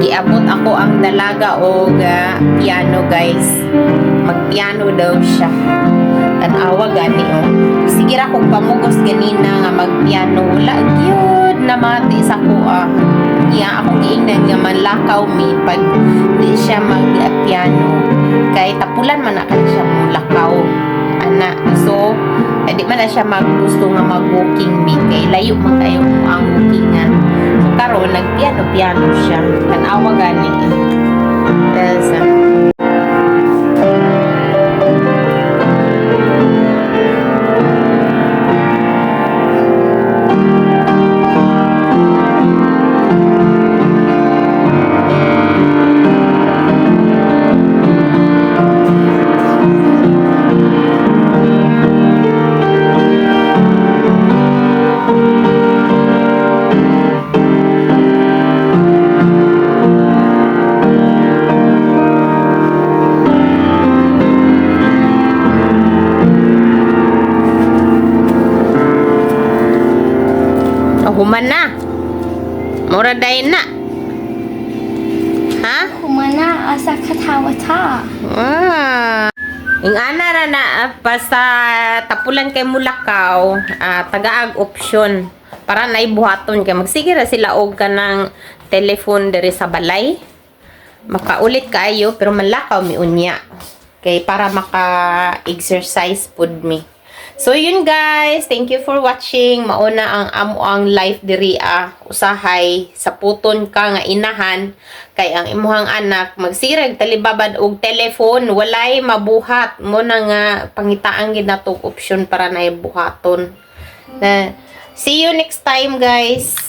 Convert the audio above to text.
giabot ako ang dalaga o ga piano guys. Magpiano daw siya. Tanawa gani oh. Sige ra kog pamugos ganina nga magpiano wala gyud na mati sa kuha iya ako giingnan nga manlakaw mi pag di siya magpiano. Kay tapulan man na kay siya mulakaw ana. So eh, di man na siya maggusto nga mag-walking mi. Kay layo man kayo ang walkingan so karon nagpiano piano siya. Tanawa gani Tapos, human na. Mura day na. Ha? Humana asa katawa ta. Ah. Ing ana ra na ah, basta tapulan kay Mulakaw, ah, tagaag option para naibuhaton kay magsige ra sila og kanang telephone diri sa balay. Makaulit kayo pero malakaw mi unya. Kay para maka-exercise pud mi. So yun guys, thank you for watching. Mauna ang amo ang life diri ah, usahay sa puton ka nga inahan. Kay ang imuhang anak magsirag talibabad og telephone. Walay mabuhat. Mo na nga pangitaan gid natong option para na buhaton. Na see you next time guys.